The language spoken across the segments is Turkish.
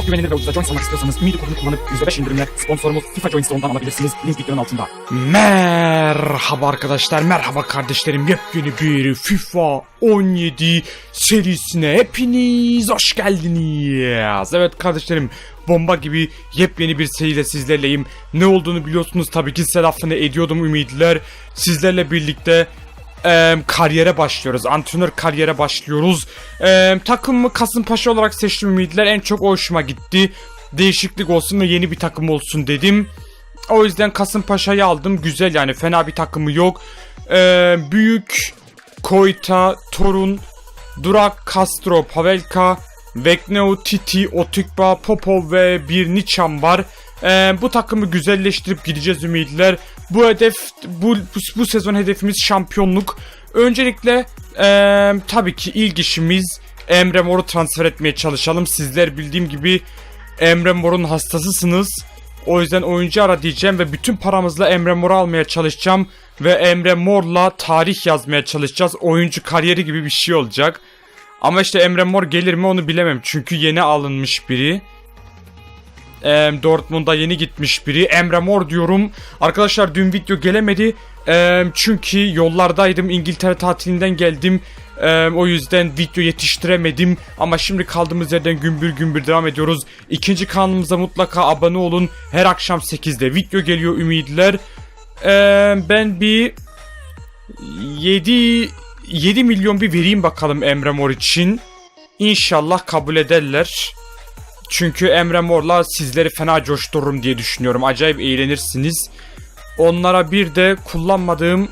Çok güvenilir ve ucuza joins almak istiyorsanız Ümidi kodunu kullanıp %5 indirimle sponsorumuz FIFA Joins Stone'dan alabilirsiniz. Link videonun altında. Merhaba arkadaşlar, merhaba kardeşlerim. Yepyeni bir FIFA 17 serisine hepiniz hoş geldiniz. Evet kardeşlerim, bomba gibi yepyeni bir seriyle sizlerleyim. Ne olduğunu biliyorsunuz tabii ki size lafını ediyordum ümitler. Sizlerle birlikte e, kariyere başlıyoruz. Antrenör kariyere başlıyoruz. E, takımımı Kasımpaşa olarak seçtim ümitler. En çok o hoşuma gitti. Değişiklik olsun ve yeni bir takım olsun dedim. O yüzden Kasımpaşa'yı aldım. Güzel yani fena bir takımı yok. Ee, büyük Koyta, Torun, Durak, Castro, Pavelka, Vekneo, Titi, Otikba, Popov ve bir Niçam var. Ee, bu takımı güzelleştirip gideceğiz ümitler. Bu hedef, bu, bu, bu sezon hedefimiz şampiyonluk. Öncelikle ee, tabii ki ilk işimiz Emre Mor'u transfer etmeye çalışalım. Sizler bildiğim gibi Emre Mor'un hastasısınız. O yüzden oyuncu ara diyeceğim ve bütün paramızla Emre Mor'u almaya çalışacağım. Ve Emre Mor'la tarih yazmaya çalışacağız. Oyuncu kariyeri gibi bir şey olacak. Ama işte Emre Mor gelir mi onu bilemem. Çünkü yeni alınmış biri. Ee, Dortmund'a yeni gitmiş biri. Emre Mor diyorum. Arkadaşlar dün video gelemedi. Ee, çünkü yollardaydım. İngiltere tatilinden geldim. Ee, o yüzden video yetiştiremedim. Ama şimdi kaldığımız yerden gümbür gümbür devam ediyoruz. İkinci kanalımıza mutlaka abone olun. Her akşam 8'de video geliyor ümitler. Ee, ben bir 7 7 milyon bir vereyim bakalım Emre Mor için. İnşallah kabul ederler. Çünkü Emre Mor'la sizleri fena coştururum diye düşünüyorum. Acayip eğlenirsiniz. Onlara bir de kullanmadığım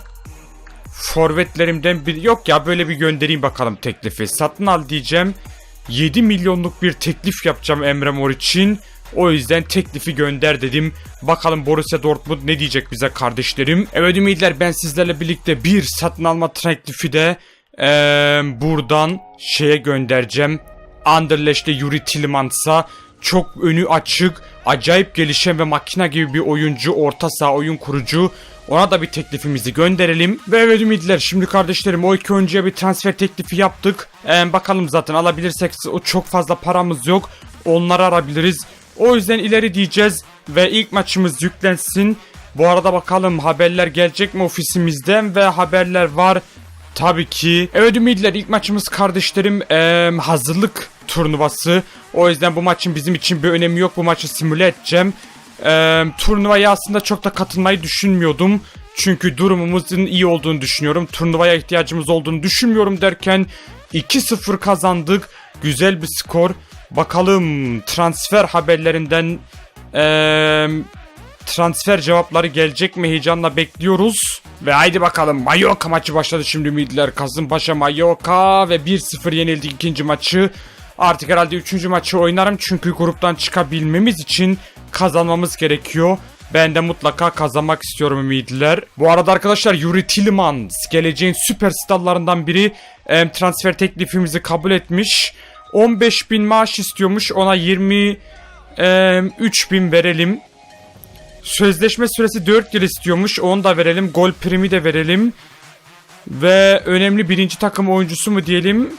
forvetlerimden bir yok ya böyle bir göndereyim bakalım teklifi. Satın al diyeceğim. 7 milyonluk bir teklif yapacağım Emre Mor için. O yüzden teklifi gönder dedim. Bakalım Borussia Dortmund ne diyecek bize kardeşlerim. Evet ümitler ben sizlerle birlikte bir satın alma teklifi de eee, buradan şeye göndereceğim. Anderlecht'te Yuri Tillmans'a çok önü açık, acayip gelişen ve makina gibi bir oyuncu, orta saha oyun kurucu. Ona da bir teklifimizi gönderelim. Ve evet ümitler şimdi kardeşlerim o iki oyuncuya bir transfer teklifi yaptık. Ee, bakalım zaten alabilirsek o çok fazla paramız yok. Onları arabiliriz. O yüzden ileri diyeceğiz ve ilk maçımız yüklensin. Bu arada bakalım haberler gelecek mi ofisimizden ve haberler var. Tabii ki. Evet ümitler ilk maçımız kardeşlerim eee, hazırlık turnuvası. O yüzden bu maçın bizim için bir önemi yok. Bu maçı simüle edeceğim. Eee turnuvaya aslında çok da katılmayı düşünmüyordum. Çünkü durumumuzun iyi olduğunu düşünüyorum. Turnuvaya ihtiyacımız olduğunu düşünmüyorum derken 2-0 kazandık. Güzel bir skor. Bakalım transfer haberlerinden eee transfer cevapları gelecek mi heyecanla bekliyoruz. Ve haydi bakalım Mallorca maçı başladı şimdi ümitler. Kasımpaşa Mallorca ve 1-0 yenildi ikinci maçı. Artık herhalde üçüncü maçı oynarım çünkü gruptan çıkabilmemiz için kazanmamız gerekiyor. Ben de mutlaka kazanmak istiyorum ümitler. Bu arada arkadaşlar Yuri Tillmans geleceğin süperstarlarından biri transfer teklifimizi kabul etmiş. 15 bin maaş istiyormuş ona 23 bin verelim. Sözleşme süresi 4 yıl istiyormuş. Onu da verelim. Gol primi de verelim. Ve önemli birinci takım oyuncusu mu diyelim?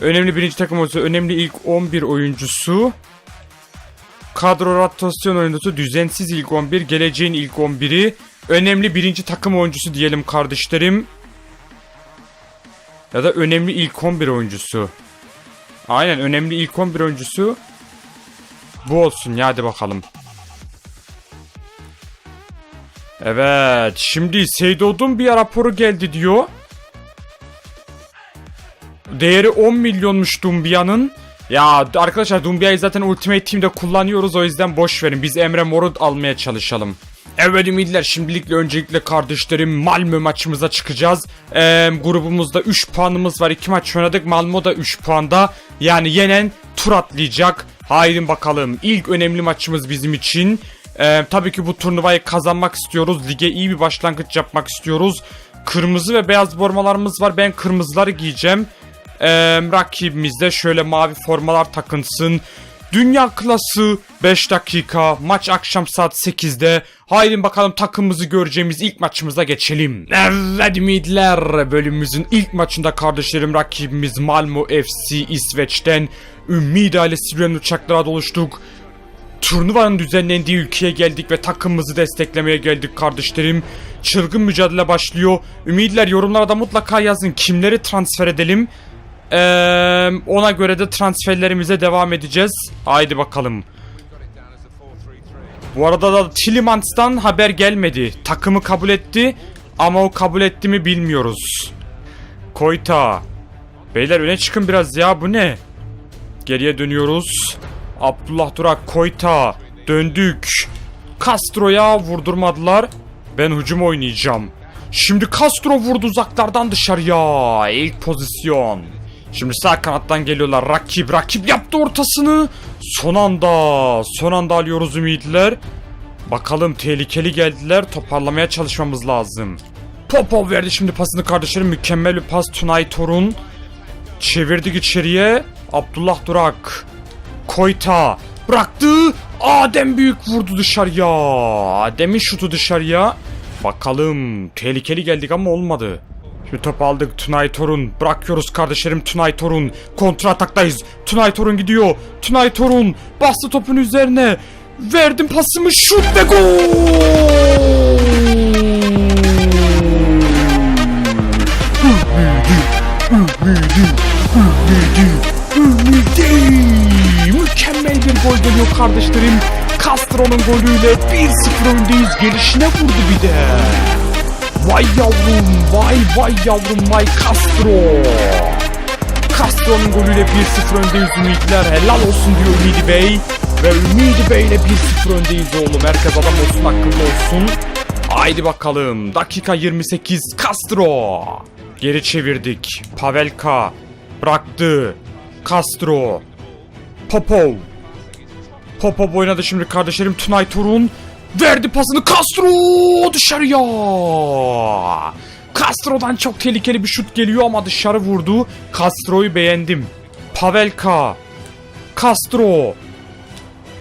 Önemli birinci takım oyuncusu. Önemli ilk 11 oyuncusu. Kadro rotasyon oyuncusu. Düzensiz ilk 11. Geleceğin ilk 11'i. Önemli birinci takım oyuncusu diyelim kardeşlerim. Ya da önemli ilk 11 oyuncusu. Aynen önemli ilk 11 oyuncusu. Bu olsun ya hadi bakalım. Evet şimdi Seydod'un bir raporu geldi diyor. Değeri 10 milyonmuş Dumbia'nın. Ya arkadaşlar Dumbia'yı zaten Ultimate Team'de kullanıyoruz o yüzden boş verin. Biz Emre Mor'u almaya çalışalım. Evet ümitler şimdilikle öncelikle kardeşlerim Malmö maçımıza çıkacağız. Ee, grubumuzda 3 puanımız var. 2 maç oynadık. Malmö da 3 puanda. Yani yenen tur atlayacak. Haydi bakalım. İlk önemli maçımız bizim için. Ee, tabii ki bu turnuvayı kazanmak istiyoruz. Lige iyi bir başlangıç yapmak istiyoruz. Kırmızı ve beyaz formalarımız var. Ben kırmızıları giyeceğim. Ee, rakibimizde şöyle mavi formalar takınsın. Dünya klası 5 dakika. Maç akşam saat 8'de. Haydi bakalım takımımızı göreceğimiz ilk maçımıza geçelim. Evet ümitler. Bölümümüzün ilk maçında kardeşlerim rakibimiz Malmo FC İsveç'ten Ümid ailesi süren uçaklara doluştuk. Turnuvanın düzenlendiği ülkeye geldik ve takımımızı desteklemeye geldik kardeşlerim. Çılgın mücadele başlıyor. Ümidler yorumlara da mutlaka yazın kimleri transfer edelim. Ee, ona göre de transferlerimize devam edeceğiz. Haydi bakalım. Bu arada da Tillemans'tan haber gelmedi. Takımı kabul etti ama o kabul etti mi bilmiyoruz. Koyta. Beyler öne çıkın biraz ya bu ne? Geriye dönüyoruz. Abdullah Durak Koyta. Döndük. Castro'ya vurdurmadılar. Ben hücum oynayacağım. Şimdi Castro vurdu uzaklardan dışarıya. İlk pozisyon. Şimdi sağ kanattan geliyorlar. Rakip rakip yaptı ortasını. Son anda son anda alıyoruz ümitler. Bakalım tehlikeli geldiler. Toparlamaya çalışmamız lazım. Popov verdi şimdi pasını kardeşlerim. Mükemmel bir pas Tunay Torun. Çevirdik içeriye. Abdullah Durak. Koyta. Bıraktı. Adem Büyük vurdu dışarıya. Adem'in şutu dışarıya. Bakalım. Tehlikeli geldik ama olmadı. Şimdi top aldık Tunay Torun. Bırakıyoruz kardeşlerim Tunay Torun. Kontra ataktayız. Tunay Torun gidiyor. Tunay Torun bastı topun üzerine. Verdim pasımı şut ve gol! Mükemmel bir gol geliyor kardeşlerim. Castro'nun golüyle 1-0 öndeyiz. Gelişine vurdu bir de. Vay yavrum, vay vay yavrum, vay Castro. Castro'nun golüyle 1-0 öndeyiz Ümitler. Helal olsun diyor Ümidi Bey. Ve Ümidi Bey ile 1-0 öndeyiz oğlum. Herkes adam olsun, akıllı olsun. Haydi bakalım. Dakika 28. Castro. Geri çevirdik. Pavelka. Bıraktı. Castro. Popov. Popov oynadı şimdi kardeşlerim Tunay Turun. Verdi pasını Castro dışarıya. Castro'dan çok tehlikeli bir şut geliyor ama dışarı vurdu. Castro'yu beğendim. Pavelka. Castro.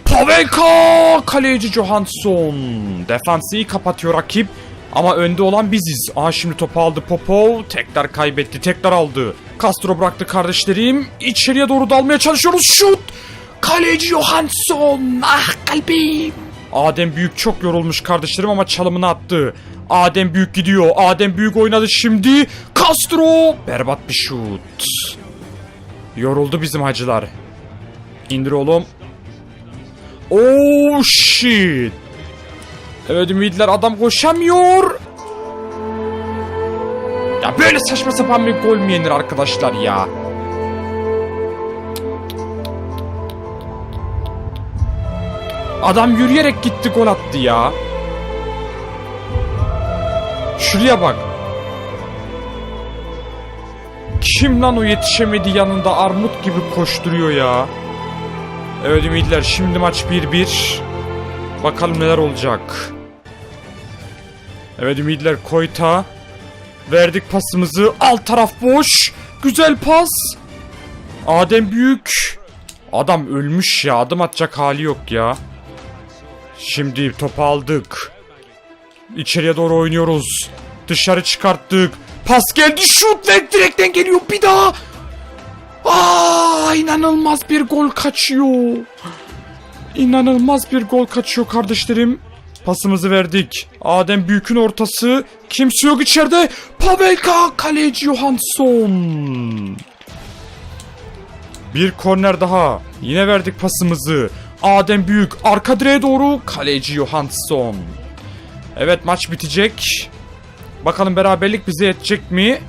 Pavelka! Kaleci Johansson. Defansı iyi kapatıyor rakip. Ama önde olan biziz. Aha şimdi topu aldı Popov. Tekrar kaybetti. Tekrar aldı. Castro bıraktı kardeşlerim. İçeriye doğru dalmaya çalışıyoruz. Şut! Kaleci Johansson. Ah kalbim. Adem Büyük çok yorulmuş kardeşlerim ama çalımını attı. Adem Büyük gidiyor. Adem Büyük oynadı şimdi. Castro. Berbat bir şut. Yoruldu bizim hacılar. İndir oğlum. Oh shit. Evet ümitler adam koşamıyor. Ya böyle saçma sapan bir gol mü yenir arkadaşlar ya? Adam yürüyerek gitti gol attı ya. Şuraya bak. Kim lan o yetişemedi yanında armut gibi koşturuyor ya. Evet ümitler şimdi maç 1-1. Bakalım neler olacak. Evet ümitler Koyta. Verdik pasımızı. Alt taraf boş. Güzel pas. Adem Büyük. Adam ölmüş ya. Adım atacak hali yok ya. Şimdi topu aldık. İçeriye doğru oynuyoruz. Dışarı çıkarttık. Pas geldi şut ve direkten geliyor bir daha. Aa, inanılmaz bir gol kaçıyor. İnanılmaz bir gol kaçıyor kardeşlerim. Pasımızı verdik. Adem Büyük'ün ortası. Kimse yok içeride. Pavelka kaleci Johansson. Bir korner daha. Yine verdik pasımızı. Adem Büyük arka direğe doğru kaleci Johansson. Evet maç bitecek. Bakalım beraberlik bize yetecek mi?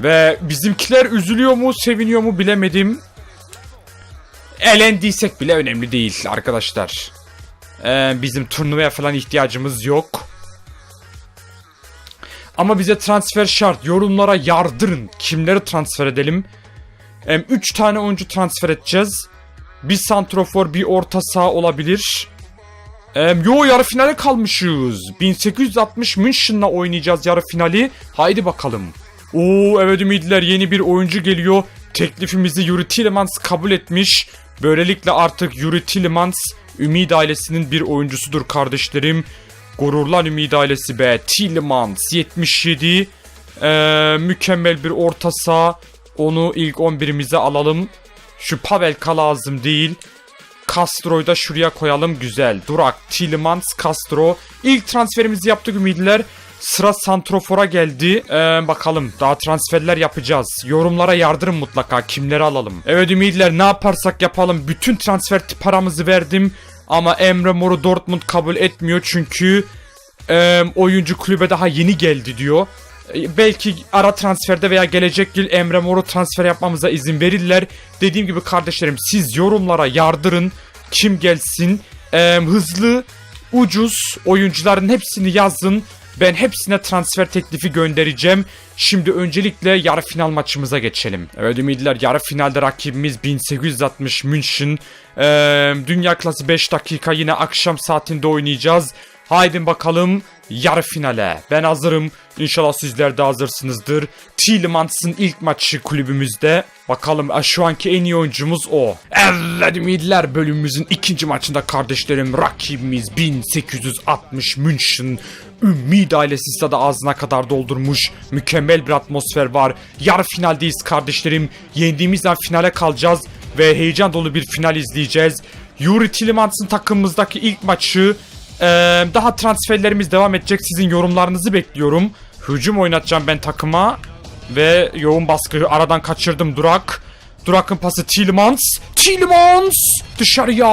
Ve bizimkiler üzülüyor mu, seviniyor mu bilemedim. Elendiysek bile önemli değil arkadaşlar. Ee, bizim turnuvaya falan ihtiyacımız yok. Ama bize transfer şart. Yorumlara yardırın. Kimleri transfer edelim? 3 tane oyuncu transfer edeceğiz. Bir santrofor, bir orta saha olabilir. Ee, yo yarı finale kalmışız. 1860 München'la oynayacağız yarı finali. Haydi bakalım. Oo evet ümitler yeni bir oyuncu geliyor. Teklifimizi Yuri Tillemans kabul etmiş. Böylelikle artık Yuri Tillemans Ümid ailesinin bir oyuncusudur kardeşlerim. Gururlan Ümid ailesi be. Tillemans 77. Ee, mükemmel bir orta saha. Onu ilk 11'imize alalım. Şu Pavelka lazım değil. Castro'yu da şuraya koyalım güzel. Durak, Tillemans, Castro. İlk transferimizi yaptık ümidiler. Sıra Santrofor'a geldi. Ee, bakalım daha transferler yapacağız. Yorumlara yardırın mutlaka kimleri alalım. Evet ümidiler ne yaparsak yapalım. Bütün transfer paramızı verdim. Ama Emre Mor'u Dortmund kabul etmiyor çünkü e, oyuncu kulübe daha yeni geldi diyor. E, belki ara transferde veya gelecek yıl Emre Mor'u transfer yapmamıza izin verirler. Dediğim gibi kardeşlerim siz yorumlara yardırın. Kim gelsin? E, hızlı, ucuz oyuncuların hepsini yazın. Ben hepsine transfer teklifi göndereceğim. Şimdi öncelikle yarı final maçımıza geçelim. Evet ümidiler yarı finalde rakibimiz 1860 München. Ee, Dünya klası 5 dakika yine akşam saatinde oynayacağız. Haydi bakalım yarı finale. Ben hazırım. İnşallah sizler de hazırsınızdır. Tillemans'ın ilk maçı kulübümüzde. Bakalım e, şu anki en iyi oyuncumuz o. Evet ümidiler bölümümüzün ikinci maçında kardeşlerim rakibimiz 1860 München. Ümid ailesi stadı ağzına kadar doldurmuş. Mükemmel bir atmosfer var. Yarı finaldeyiz kardeşlerim. Yendiğimiz an finale kalacağız. Ve heyecan dolu bir final izleyeceğiz. Yuri Tillemans'ın takımımızdaki ilk maçı ee, daha transferlerimiz devam edecek. Sizin yorumlarınızı bekliyorum. Hücum oynatacağım ben takıma. Ve yoğun baskıyı aradan kaçırdım Durak. Durak'ın pası Tillemans. Tillemans! Dışarıya!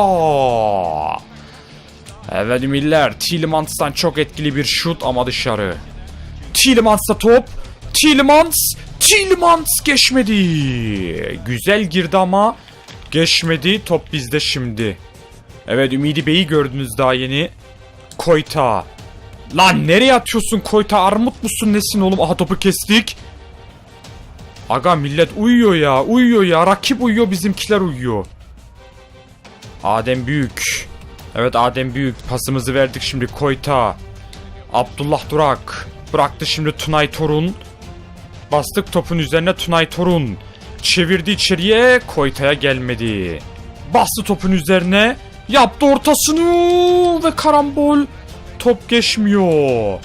Evet miller. Tillemans'tan çok etkili bir şut ama dışarı. Tillemans'ta top. Tillemans! Tillemans geçmedi. Güzel girdi ama geçmedi. Top bizde şimdi. Evet Ümidi Bey'i gördünüz daha yeni. Koyta. Lan nereye atıyorsun Koyta? Armut musun nesin oğlum? Aha topu kestik. Aga millet uyuyor ya. Uyuyor ya. Rakip uyuyor bizimkiler uyuyor. Adem Büyük. Evet Adem Büyük. Pasımızı verdik şimdi Koyta. Abdullah Durak. Bıraktı şimdi Tunay Torun. Bastık topun üzerine Tunay Torun. Çevirdi içeriye. Koyta'ya gelmedi. Bastı topun üzerine. Yaptı ortasını ve karambol. Top geçmiyor.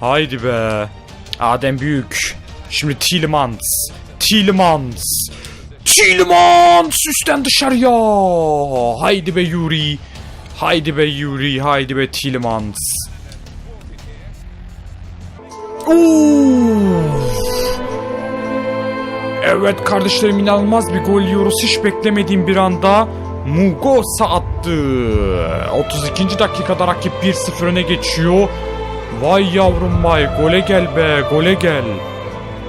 Haydi be. Adem Büyük. Şimdi Tillemans. Tillemans. Tillemans üstten dışarıya. Haydi be Yuri. Haydi be Yuri. Haydi be Tillemans. Evet kardeşlerim inanılmaz bir gol yiyoruz. Hiç beklemediğim bir anda Mugosa attı. 32. dakikada rakip 1-0 öne geçiyor. Vay yavrum vay gole gel be gole gel.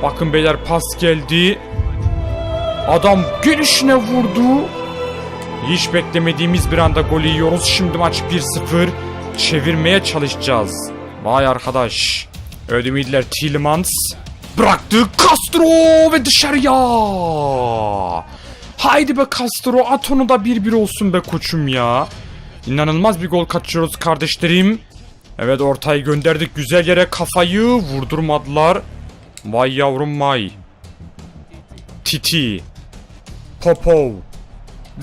Bakın beyler pas geldi. Adam gelişine vurdu. Hiç beklemediğimiz bir anda gol yiyoruz. Şimdi maç 1-0. Çevirmeye çalışacağız. Vay arkadaş. Ödemiydiler Tillemans. Bıraktı Castro ve dışarıya. Haydi be Castro at onu da 1-1 olsun be koçum ya. İnanılmaz bir gol kaçırıyoruz kardeşlerim. Evet ortayı gönderdik güzel yere kafayı vurdurmadılar. Vay yavrum vay. Titi. Popov.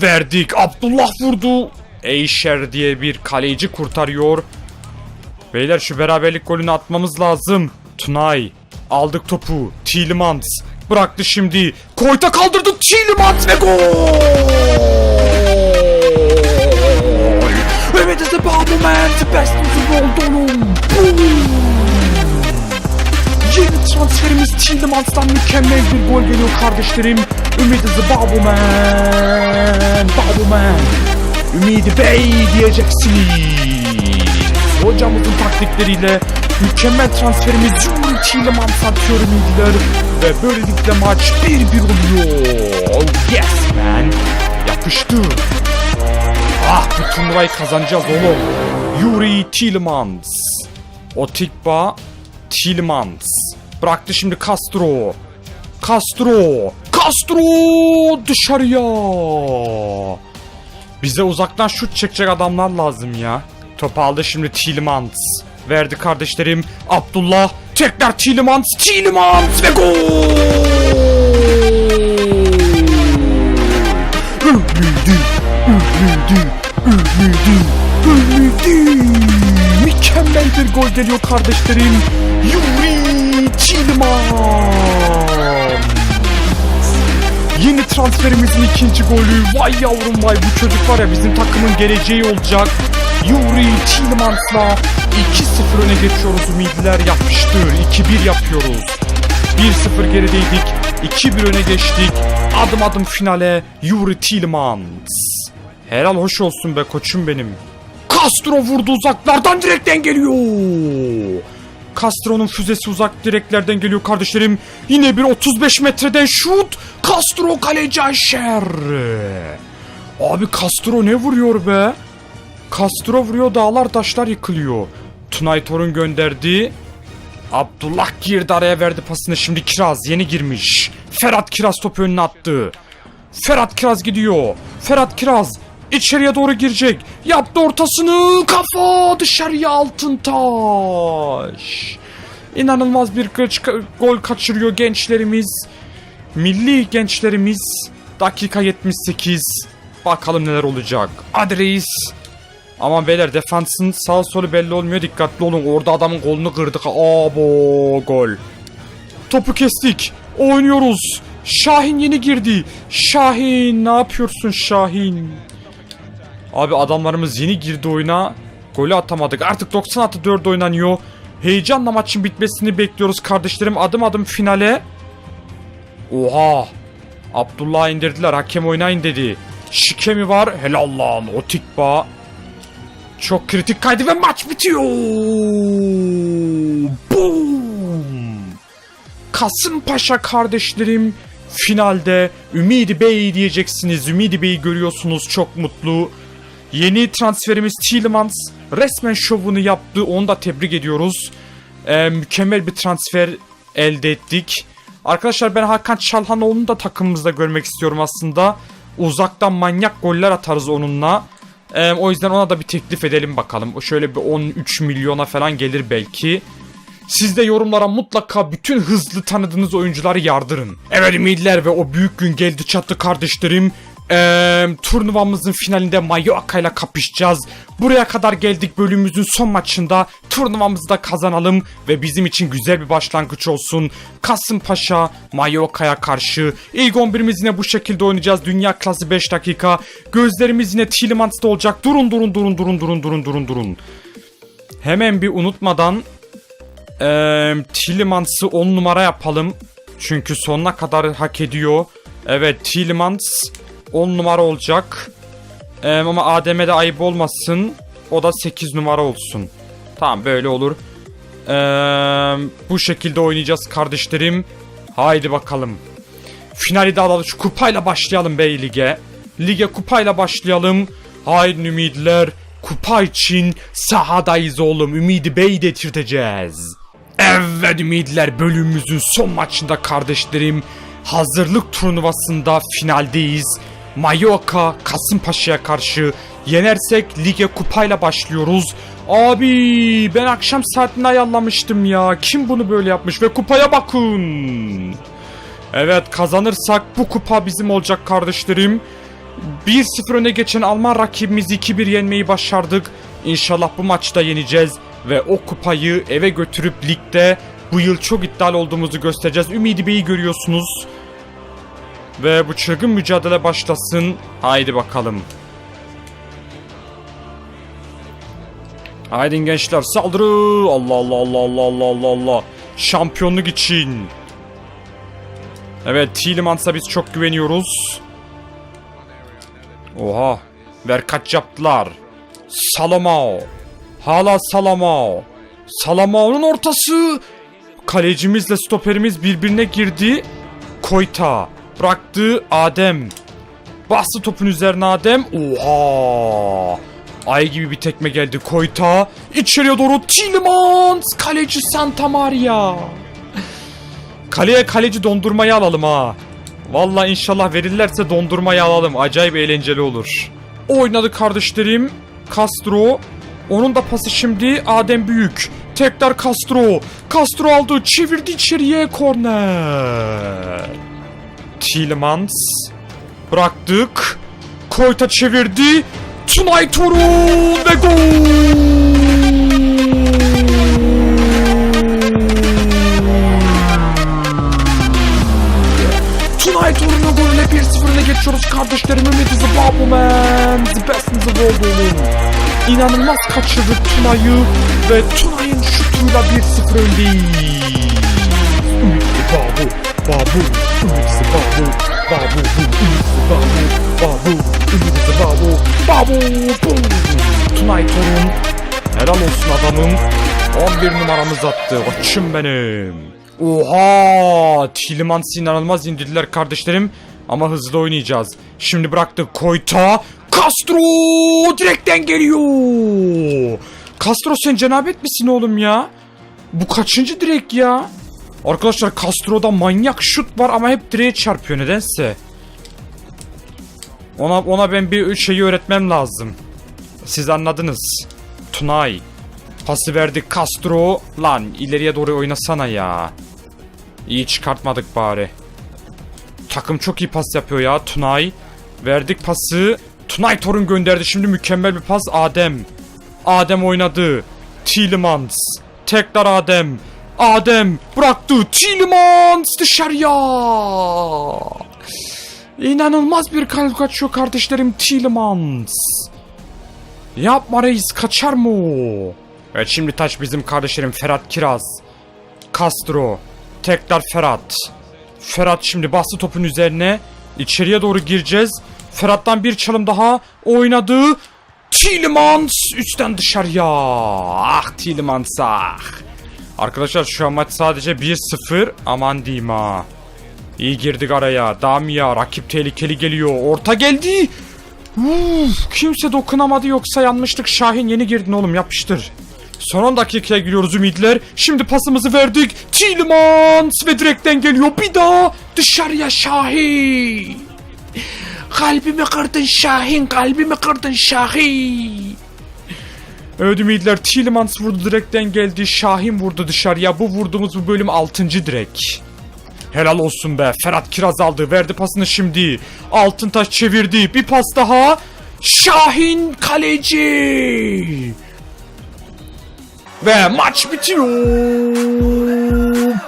Verdik. Abdullah vurdu. Eyşer diye bir kaleci kurtarıyor. Beyler şu beraberlik golünü atmamız lazım. Tunay. Aldık topu. Tillemans. Bıraktı şimdi. Koyta kaldırdı. Tillemans ve gol. Evet it's about moment. The best of the world. Boom. Yeni transferimiz Tillemans'tan mükemmel bir gol geliyor kardeşlerim. Ümit is the Babu Man. Babu Man. Ümidi Bey diyeceksiniz. Hocamızın taktikleriyle mükemmel transferimiz Yuri Tillemans atıyor ümidiler. Ve böylelikle maç 1-1 oluyor. Oh yes man. Yapıştı. Ah bu turnuvayı kazanacağız oğlum. Yuri Tillemans. Otikba Tillemans. Bıraktı şimdi Castro. Castro. Castro dışarıya. Bize uzaktan şut çekecek adamlar lazım ya. Topu aldı şimdi Tillemans. Verdi kardeşlerim. Abdullah. Tekrar Tillemans. Tillemans ve gol. Mükemmel bir gol geliyor kardeşlerim. Yuri Tilman. Yeni transferimizin ikinci golü. Vay yavrum vay bu çocuk var ya bizim takımın geleceği olacak. Yuri Tilmans'la 2-0 öne geçiyoruz ümidiler yapıştır. 2-1 yapıyoruz. 1-0 gerideydik. 2-1 öne geçtik. Adım adım finale Yuri Tilmans. Helal hoş olsun be koçum benim. Castro vurdu uzaklardan direkten geliyor. Castro'nun füzesi uzak direklerden geliyor kardeşlerim. Yine bir 35 metreden şut. Castro kaleci Aşer. Abi Castro ne vuruyor be? Castro vuruyor dağlar taşlar yıkılıyor. Tunaytor'un gönderdiği Abdullah girdi araya verdi pasını şimdi Kiraz yeni girmiş. Ferhat Kiraz topu önüne attı. Ferhat Kiraz gidiyor. Ferhat Kiraz içeriye doğru girecek. Yaptı ortasını kafa dışarıya altın taş. İnanılmaz bir gol kaçırıyor gençlerimiz. Milli gençlerimiz. Dakika 78. Bakalım neler olacak. Hadi reis. Aman beyler defansın sağ solu belli olmuyor dikkatli olun. Orada adamın kolunu kırdık. Abo gol. Topu kestik. Oynuyoruz. Şahin yeni girdi. Şahin ne yapıyorsun Şahin? Abi adamlarımız yeni girdi oyuna. Golü atamadık. Artık 90 artı 4 oynanıyor. Heyecanla maçın bitmesini bekliyoruz kardeşlerim. Adım adım finale. Oha. Abdullah indirdiler. Hakem oynayın dedi. Şike mi var? Helal lan. O tikba. Çok kritik kaydı ve maç bitiyor. Boom. Kasımpaşa kardeşlerim finalde Ümidi Bey diyeceksiniz. Ümidi Bey'i görüyorsunuz çok mutlu. Yeni transferimiz Tielemans resmen şovunu yaptı. Onu da tebrik ediyoruz. Ee, mükemmel bir transfer elde ettik. Arkadaşlar ben Hakan Çalhanoğlu'nu da takımımızda görmek istiyorum aslında. Uzaktan manyak goller atarız onunla. Ee, o yüzden ona da bir teklif edelim bakalım. Şöyle bir 13 milyona falan gelir belki. Siz de yorumlara mutlaka bütün hızlı tanıdığınız oyuncuları yardırın. Evet ümidiler ve o büyük gün geldi çattı kardeşlerim. Eee turnuvamızın finalinde Mallorca ile kapışacağız. Buraya kadar geldik bölümümüzün son maçında. Turnuvamızı da kazanalım ve bizim için güzel bir başlangıç olsun. Kasımpaşa Mallorca'ya karşı. İlk 11'imiz yine bu şekilde oynayacağız. Dünya klası 5 dakika. Gözlerimiz yine Tillemans'ta olacak. Durun durun durun durun durun durun durun durun. Hemen bir unutmadan ee, Tillemans'ı 10 numara yapalım. Çünkü sonuna kadar hak ediyor. Evet Tillemans 10 numara olacak. Ee, ama Adem'e de ayıp olmasın. O da 8 numara olsun. Tamam böyle olur. Ee, bu şekilde oynayacağız kardeşlerim. Haydi bakalım. Finali de alalım. Şu kupayla başlayalım bey lige. Lige kupayla başlayalım. Haydi ümidler. Kupa için sahadayız oğlum. Ümidi Bey'i dedirteceğiz. Evet ümidler bölümümüzün son maçında kardeşlerim. Hazırlık turnuvasında finaldeyiz. Mallorca Kasımpaşa'ya karşı yenersek lige kupayla başlıyoruz. Abi ben akşam saatini ayarlamıştım ya. Kim bunu böyle yapmış ve kupaya bakın. Evet kazanırsak bu kupa bizim olacak kardeşlerim. 1-0 öne geçen Alman rakibimizi 2-1 yenmeyi başardık. İnşallah bu maçta yeneceğiz ve o kupayı eve götürüp ligde bu yıl çok iddialı olduğumuzu göstereceğiz. Ümidi Bey'i görüyorsunuz. Ve bu çılgın mücadele başlasın. Haydi bakalım. Haydi gençler saldırı. Allah Allah Allah Allah Allah Allah Allah. Şampiyonluk için. Evet Tielemans'a biz çok güveniyoruz. Oha. Ver kaç yaptılar. Salamao. Hala Salamao. Salamao'nun ortası. Kalecimizle stoperimiz birbirine girdi. Koyta. Bıraktı Adem. Bastı topun üzerine Adem. Oha. Ay gibi bir tekme geldi Koyta. İçeriye doğru Tillemans. Kaleci Santa Maria. Kaleye kaleci dondurmayı alalım ha. Vallahi inşallah verirlerse dondurmayı alalım. Acayip eğlenceli olur. Oynadı kardeşlerim. Castro. Onun da pası şimdi Adem Büyük. Tekrar Castro. Castro aldı. Çevirdi içeriye korner. Tillemans. Bıraktık. Koyta çevirdi. Tunay Torun ve gol! Tunay Torun'la golle 1-0 öne geçiyoruz kardeşlerim. Ümit is a bubble man. The best in the world oğlum. İnanılmaz kaçırdı Tunay'ı ve Tunay'ın şutuyla 1-0 öndeyiz. Adamım. 11 numaramız attı. Koçum benim. Oha! Tilmans inanılmaz indirdiler kardeşlerim. Ama hızlı oynayacağız. Şimdi bıraktık Koyta. Castro direkten geliyor. Castro sen cenabet misin oğlum ya? Bu kaçıncı direk ya? Arkadaşlar Castro'da manyak şut var ama hep direğe çarpıyor nedense. Ona ona ben bir şeyi öğretmem lazım. Siz anladınız. Tunay. Pası verdi Castro. Lan ileriye doğru oynasana ya. İyi çıkartmadık bari. Takım çok iyi pas yapıyor ya Tunay. Verdik pası. Tunay Torun gönderdi şimdi mükemmel bir pas Adem. Adem oynadı. Tielemans. Tekrar Adem. Adem bıraktı. Tielemans dışarıya. İnanılmaz bir kalp kaçıyor kardeşlerim Tielemans. Yapma reis kaçar mı o? Evet şimdi taç bizim kardeşlerim Ferhat Kiraz. Castro. Tekrar Ferhat. Ferhat şimdi bastı topun üzerine. İçeriye doğru gireceğiz. Ferhat'tan bir çalım daha oynadı. Tielemans üstten dışarıya. Ah Tielemans ah. Arkadaşlar şu an maç sadece 1-0. Aman diyeyim ha. İyi girdik araya. Damia rakip tehlikeli geliyor. Orta geldi. Uf, kimse dokunamadı yoksa yanmıştık. Şahin yeni girdin oğlum yapıştır. Son 10 dakikaya giriyoruz Ümitler. Şimdi pasımızı verdik. Tielemans ve direkten geliyor. Bir daha dışarıya Şahin. Kalbimi kırdın Şahin. Kalbimi kırdın Şahin. Evet Ümitler Tielemans vurdu direkten geldi. Şahin vurdu dışarıya. Bu vurduğumuz bu bölüm 6. direk. Helal olsun be. Ferhat Kiraz aldı. Verdi pasını şimdi. Altıntaş çevirdi. Bir pas daha. Şahin kaleci. Ve maç bitiyor.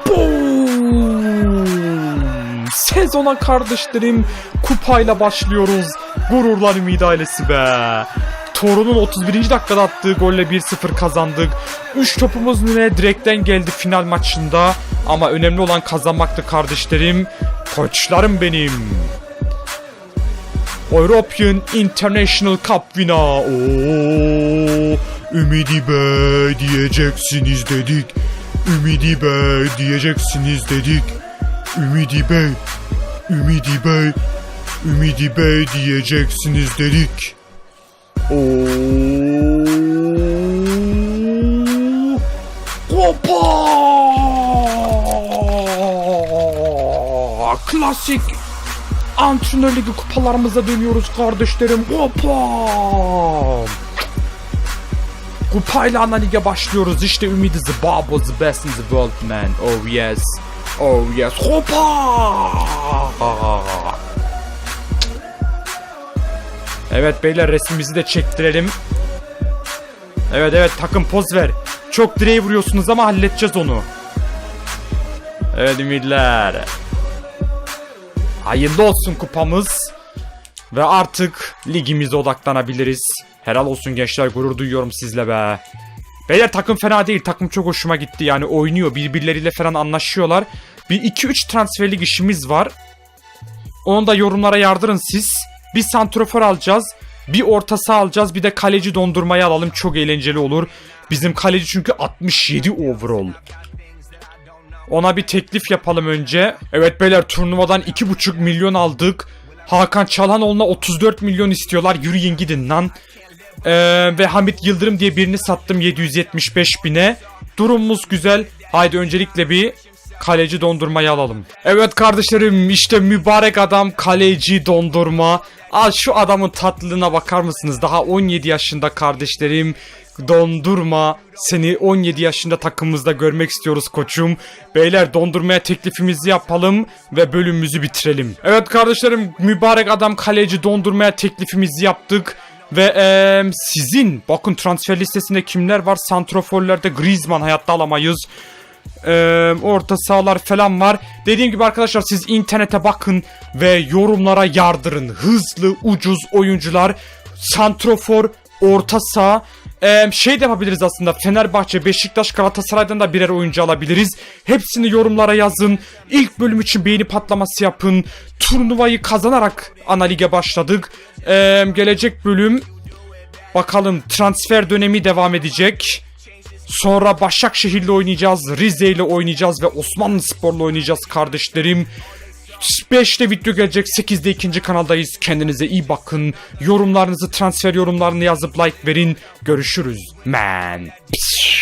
Boom. Sezona kardeşlerim kupayla başlıyoruz. Gururlar Ümit ailesi be. Torun'un 31. dakikada attığı golle 1-0 kazandık. 3 topumuz yine direkten geldi final maçında. Ama önemli olan kazanmaktı kardeşlerim. Koçlarım benim. European International Cup winner. Oo, Ümidi Bey diyeceksiniz dedik. Ümidi Bey diyeceksiniz dedik. Ümidi Bey, Ümidi Bey, Ümidi Bey diyeceksiniz dedik. Oo! Klasik Antrenör Ligi kupalarımıza dönüyoruz kardeşlerim. Hoppa! Kupayla ana lige başlıyoruz. İşte Ümit is the was the best in the world man. Oh yes. Oh yes. Hoppa! Evet beyler resmimizi de çektirelim. Evet evet takım poz ver. Çok direğe vuruyorsunuz ama halledeceğiz onu. Evet ümitler. Hayırlı olsun kupamız. Ve artık ligimize odaklanabiliriz. Helal olsun gençler gurur duyuyorum sizle be. Beyler takım fena değil. Takım çok hoşuma gitti. Yani oynuyor. Birbirleriyle falan anlaşıyorlar. Bir 2-3 transferlik işimiz var. Onu da yorumlara yardırın siz. Bir santrofor alacağız. Bir orta saha alacağız. Bir de kaleci dondurmayı alalım. Çok eğlenceli olur. Bizim kaleci çünkü 67 overall. Ona bir teklif yapalım önce. Evet beyler turnuvadan 2,5 milyon aldık. Hakan Çalhanoğlu'na 34 milyon istiyorlar. Yürüyün gidin lan. Ee, ve Hamit Yıldırım diye birini sattım 775 bine. Durumumuz güzel. Haydi öncelikle bir kaleci dondurmayı alalım. Evet kardeşlerim işte mübarek adam kaleci dondurma. Al şu adamın tatlılığına bakar mısınız? Daha 17 yaşında kardeşlerim. Dondurma seni 17 yaşında takımımızda görmek istiyoruz koçum. Beyler dondurmaya teklifimizi yapalım ve bölümümüzü bitirelim. Evet kardeşlerim mübarek adam kaleci dondurmaya teklifimizi yaptık. Ve eee, sizin bakın transfer listesinde kimler var? Santroforlerde Griezmann hayatta alamayız. Eee, orta sahalar falan var. Dediğim gibi arkadaşlar siz internete bakın ve yorumlara yardırın. Hızlı, ucuz oyuncular, santrofor, orta saha. Eee, şey de yapabiliriz aslında. Fenerbahçe, Beşiktaş, Galatasaray'dan da birer oyuncu alabiliriz. Hepsini yorumlara yazın. İlk bölüm için beğeni patlaması yapın. Turnuvayı kazanarak ana lige başladık. Eee, gelecek bölüm bakalım transfer dönemi devam edecek. Sonra Başakşehir'le oynayacağız, Rize ile oynayacağız ve Osmanlı Spor'la oynayacağız kardeşlerim. 5'te video gelecek, 8'de ikinci kanaldayız. Kendinize iyi bakın. Yorumlarınızı, transfer yorumlarını yazıp like verin. Görüşürüz. Man. Pişt.